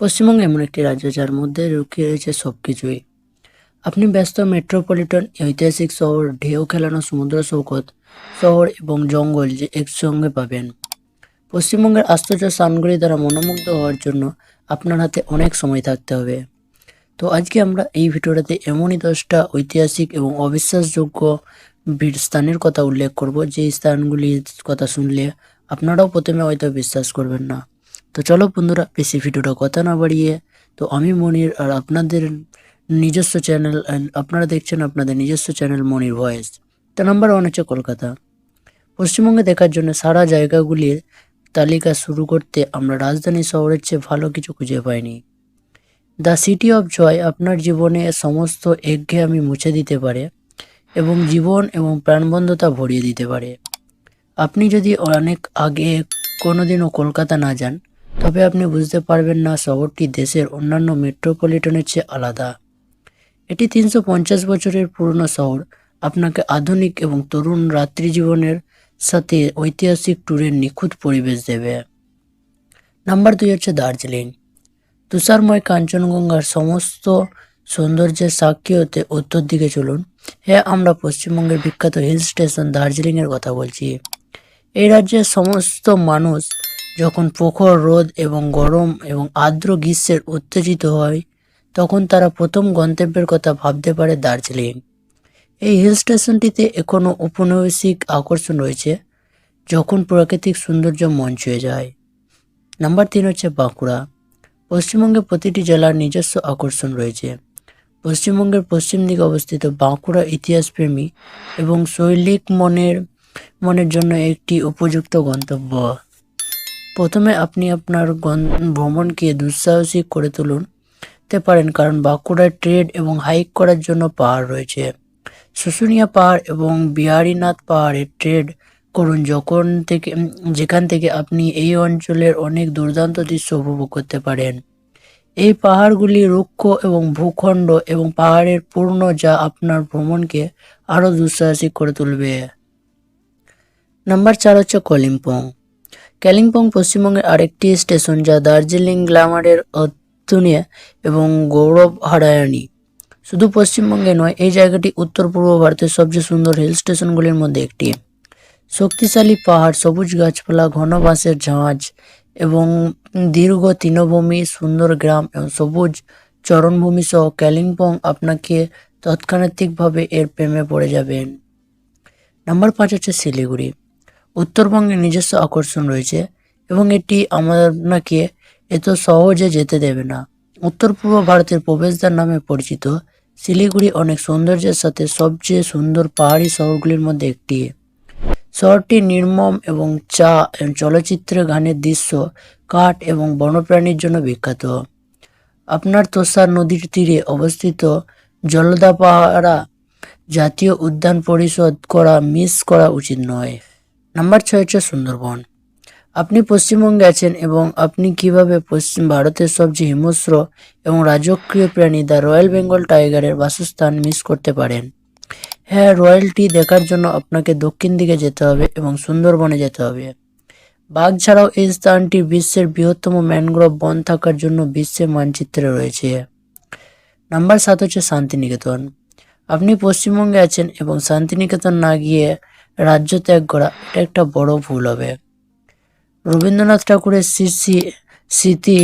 পশ্চিমবঙ্গ এমন একটি রাজ্য যার মধ্যে লুকিয়ে রয়েছে সব কিছুই আপনি ব্যস্ত মেট্রোপলিটন, ঐতিহাসিক শহর, ঢেউ খেলানো সমুদ্র সৈকত, শহর এবং জঙ্গল যে একসঙ্গে পাবেন। পশ্চিমবঙ্গের আশ্চর্য স্থানগুলি দ্বারা মনোমুগ্ধ হওয়ার জন্য আপনার হাতে অনেক সময় থাকতে হবে। তো আজকে আমরা এই ভিডিওটাতে এমনই দশটা ঐতিহাসিক এবং অবিশ্বাসযোগ্য স্থানের কথা উল্লেখ করব। যে স্থানগুলির কথা শুনলে আপনারাও প্রথমে হয়তো বিশ্বাস করবেন না। তো চলো বন্ধুরা, বেশি ভিডিওটা কথা না বাড়িয়ে, তো আমি মনির আর আপনাদের নিজস্ব চ্যানেল আপনারা দেখছেন আপনাদের নিজস্ব চ্যানেল মনির ভয়েস তো নাম্বার ওয়ান হচ্ছে কলকাতা। পশ্চিমবঙ্গে দেখার জন্য সারা জায়গাগুলির তালিকা শুরু করতে আমরা রাজধানী শহরের চেয়ে ভালো কিছু খুঁজে পাইনি। দ্য সিটি অফ জয় আপনার জীবনে সমস্ত একঘেয়েমি মুছে দিতে পারে এবং জীবন এবং প্রাণবন্ধতা ভরিয়ে দিতে পারে। আপনি যদি অনেক আগে কোনোদিনও কলকাতা না যান তবে আপনি বুঝতে পারবেন না, শহরটি দেশের অন্যান্য মেট্রোপলিটনের চেয়ে আলাদা। এটি তিনশো পঞ্চাশ বছরের পুরনো শহর। আপনাকে আধুনিক এবং তরুণ রাত্রি জীবনের সাথে ঐতিহাসিক ট্যুরের নিখুঁত পরিবেশ দেবে। নাম্বার দুই হচ্ছে দার্জিলিং। তুষারময় কাঞ্চনগঙ্গার সমস্ত সৌন্দর্যের সাক্ষী হতে উত্তর দিকে চলুন। হ্যাঁ আমরা পশ্চিমবঙ্গের বিখ্যাত হিল স্টেশন দার্জিলিংয়ের কথা বলছি। এই রাজ্যের সমস্ত মানুষ যখন প্রখর রোদ এবং গরম এবং আর্দ্র গ্রীষ্মের উত্তেজিত হয়, তখন তারা প্রথম গন্তব্যের কথা ভাবতে পারে দার্জিলিং। এই হিল স্টেশনটিতে এখনও ঔপনিবেশিক আকর্ষণ রয়েছে, যখন প্রাকৃতিক সৌন্দর্য মন ছুঁয়ে যায়। নাম্বার তিন হচ্ছে বাঁকুড়া। পশ্চিমবঙ্গে প্রতিটি জেলার নিজস্ব আকর্ষণ রয়েছে। পশ্চিমবঙ্গের পশ্চিম দিকে অবস্থিত বাঁকুড়া ইতিহাসপ্রেমী এবং শৈলিক মনের মনের জন্য একটি উপযুক্ত গন্তব্য। প্রথমে আপনি আপনার ভ্রমণকে দুঃসাহসিক করে তুলুন। পারেন কারণ বাঁকুড়ায় ট্রেড এবং হাইক করার জন্য পাহাড় রয়েছে। শুশুনিয়া পাহাড় এবং বিহারীনাথ পাহাড়ে ট্রেড করুন যখন থেকে যেখান থেকে আপনি এই অঞ্চলের অনেক দুর্দান্ত দৃশ্য উপভোগ করতে পারেন। এই পাহাড়গুলি রুক্ষ এবং ভূখণ্ড এবং পাহাড়ের পূর্ণ যা আপনার ভ্রমণকে আরও দুঃসাহসিক করে তুলবে। নাম্বার চার হচ্ছে কলিম্পং। কালিম্পং পশ্চিমবঙ্গের আরেকটি স্টেশন যা দার্জিলিং গ্ল্যামারের অধ্যুনিয়া এবং গৌরব হারায়নি শুধু পশ্চিমবঙ্গে নয়, এই জায়গাটি উত্তর পূর্ব ভারতের সবচেয়ে সুন্দর হিল স্টেশনগুলির মধ্যে একটি। শক্তিশালী পাহাড়, সবুজ গাছপালা, ঘন বাঁশের ঝাঁজ এবং দীর্ঘ তৃণভূমি, সুন্দর গ্রাম এবং সবুজ চরণভূমি সহ কালিম্পং আপনাকে তৎক্ষণাৎভাবে এর প্রেমে পড়ে যাবেন নাম্বার পাঁচ হচ্ছে শিলিগুড়ি। উত্তরবঙ্গের নিজস্ব আকর্ষণ রয়েছে এবং এটি আপনাকে এত সহজে যেতে দেবে না। উত্তর পূর্ব ভারতের প্রবেশদ্বার নামে পরিচিত শিলিগুড়ি অনেক সৌন্দর্যের সাথে সবচেয়ে সুন্দর পাহাড়ি শহরগুলির মধ্যে একটি। শহরটি নির্মম এবং চা এবং চলচ্চিত্রে গানের দৃশ্য, কাঠ এবং বন্যপ্রাণীর জন্য বিখ্যাত। আপনার তোষার নদীর তীরে অবস্থিত জলদাপাড়া জাতীয় উদ্যান পরিষদ করা, মিস করা উচিত নয়। নাম্বার ছয় হচ্ছে সুন্দরবন। আপনি পশ্চিমবঙ্গে আছেন এবং আপনি কীভাবে পশ্চিম ভারতের সবচেয়ে হিংস্র এবং রাজকীয় প্রাণী দ্য রয়্যাল বেঙ্গল টাইগারের বাসস্থান মিস করতে পারেন। হ্যাঁ রয়্যালটি দেখার জন্য আপনাকে দক্ষিণ দিকে যেতে হবে এবং সুন্দরবনে যেতে হবে। বাঘ ছাড়াও এই স্থানটি বিশ্বের বৃহত্তম ম্যানগ্রোভ বন থাকার জন্য বিশ্বের মানচিত্রে রয়েছে। নাম্বার সাত হচ্ছে শান্তিনিকেতন। আপনি পশ্চিমবঙ্গে আছেন এবং শান্তিনিকেতন না গিয়ে রাজ্য ত্যাগ করা, এটা একটা বড় ভুল হবে। রবীন্দ্রনাথ ঠাকুরের স্মৃতি স্মৃতি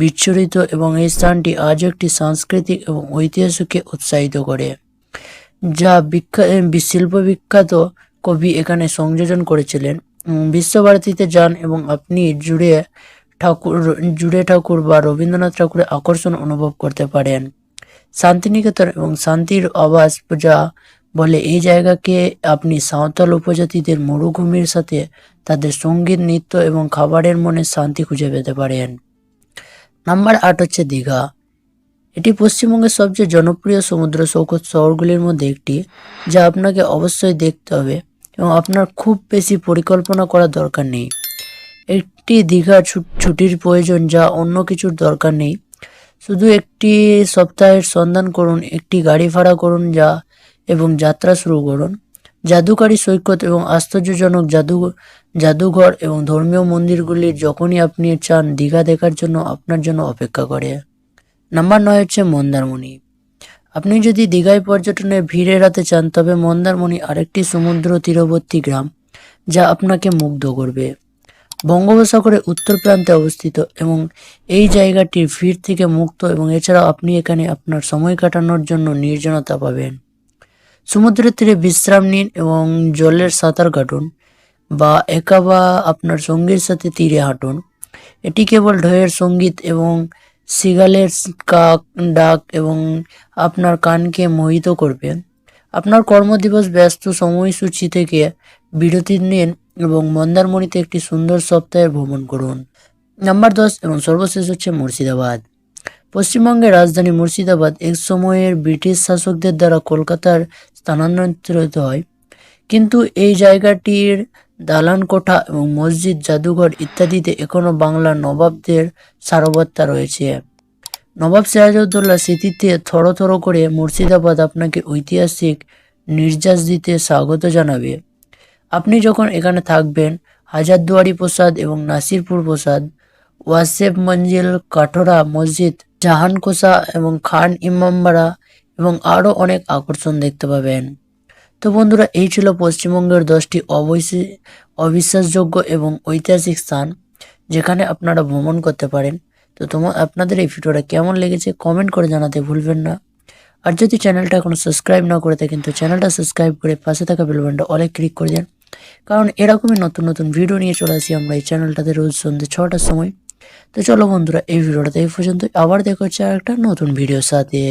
বিচ্ছুরিত এবং এই স্থানটি আজ একটি সাংস্কৃতিক এবং ঐতিহাসিককে উৎসাহিত করে, যা বিখ্যাত শিল্প বিখ্যাত কবি এখানে সংযোজন করেছিলেন। বিশ্বভারতীতে যান এবং আপনি জুড়ে ঠাকুর জুড়ে ঠাকুর বা রবীন্দ্রনাথ ঠাকুরের আকর্ষণ অনুভব করতে পারেন। শান্তিনিকেতন এবং শান্তির আবাস যা বলে, এই জায়গাকে আপনি সাঁওতাল উপজাতিদের মরুভূমির সাথে তাদের সংগীত নৃত্য এবং খাবারের মনে শান্তি খুঁজে পেতে পারেন। নাম্বার আট হচ্ছে দীঘা। এটি পশ্চিমবঙ্গের সবচেয়ে জনপ্রিয় সমুদ্র সৈকত শহরগুলির মধ্যে একটি, যা আপনাকে অবশ্যই দেখতে হবে এবং আপনার খুব বেশি পরিকল্পনা করার দরকার নেই। একটি দীঘা ছুট- ছুটির প্রয়োজন যা অন্য কিছুর দরকার নেই। শুধু একটি সপ্তাহের সন্ধান করুন, একটি গাড়ি ভাড়া করুন যা এবং যাত্রা শুরু করুন। জাদুকারী সৈকত এবং আশ্চর্যজনক জাদু, জাদুঘর এবং ধর্মীয় মন্দিরগুলি যখনই আপনি চান দীঘা দেখার জন্য আপনার জন্য অপেক্ষা করে। নাম্বার নয় হচ্ছে মন্দারমণি। আপনি যদি দীঘায় পর্যটনে ভিড় এড়াতে চান, তবে মন্দারমণি আরেকটি সমুদ্র তীরবর্তী গ্রাম, যা আপনাকে মুগ্ধ করবে। বঙ্গোপসাগরের উত্তর প্রান্তে অবস্থিত এবং এই জায়গাটি ভিড় থেকে মুক্ত এবং এছাড়াও আপনি এখানে আপনার সময় কাটানোর জন্য নির্জনতা পাবেন। সমুদ্রের তীরে বিশ্রাম নিন এবং জলের সাঁতার কাটুন বা একা বা আপনার সঙ্গীর সাথে তীরে হাঁটুন। এটি কেবল ঢেউয়ের সংগীত এবং সিগালের কাক, ডাক এবং আপনার কানকে মোহিত করবে। আপনার কর্মদিবস ব্যস্ত সময়সূচি থেকে বিরতি নিন এবং মন্দারমণিতে একটি সুন্দর সপ্তাহের ভ্রমণ করুন। নাম্বার দশ এবং সর্বশেষ হচ্ছে মুর্শিদাবাদ। পশ্চিমবঙ্গের রাজধানী মুর্শিদাবাদ এক সময়ের ব্রিটিশ শাসকদের দ্বারা কলকাতার স্থানান্তরিত হয়। কিন্তু এই জায়গাটির দালান কোঠা এবং মসজিদ, জাদুঘর ইত্যাদিতে এখনও বাংলার নবাবদের সারবত্তা রয়েছে। নবাব সিরাজউদ্দৌলার স্মৃতিতে থরো থরো করে মুর্শিদাবাদ আপনাকে ঐতিহাসিক নির্যাস দিতে স্বাগত জানাবে। আপনি যখন এখানে থাকবেন, হাজারদুয়ারি প্রসাদ এবং নাসিরপুর প্রসাদ, ওয়াসেফ মঞ্জিল কাঠোরা মসজিদ জাহানকোসা এবং খান ইমামবাড়া এবং আরও অনেক আকর্ষণ দেখতে পাবেন। তো বন্ধুরা, এই ছিল পশ্চিমবঙ্গের দশটি অবশ্যই অবিশ্বাসযোগ্য এবং ঐতিহাসিক স্থান যেখানে আপনারা ভ্রমণ করতে পারেন। তো তোমার আপনাদের এই ভিডিওটা কেমন লেগেছে কমেন্ট করে জানাতে ভুলবেন না। আর যদি চ্যানেলটা এখনও সাবস্ক্রাইব না করে থাকেন, তো চ্যানেলটা সাবস্ক্রাইব করে পাশে থাকা বেল বাটনটা অনেক ক্লিক করে দেন। কারণ এরকমই নতুন নতুন ভিডিও নিয়ে চলে আসি আমরা এই চ্যানেলটাতে রোজ সন্ধ্যে ছটার সময়। তো চলো বন্ধুরা, এই ভিডিওটাতে এই পর্যন্ত আবার দেখা হচ্ছে আর একটা নতুন ভিডিওর সাথে।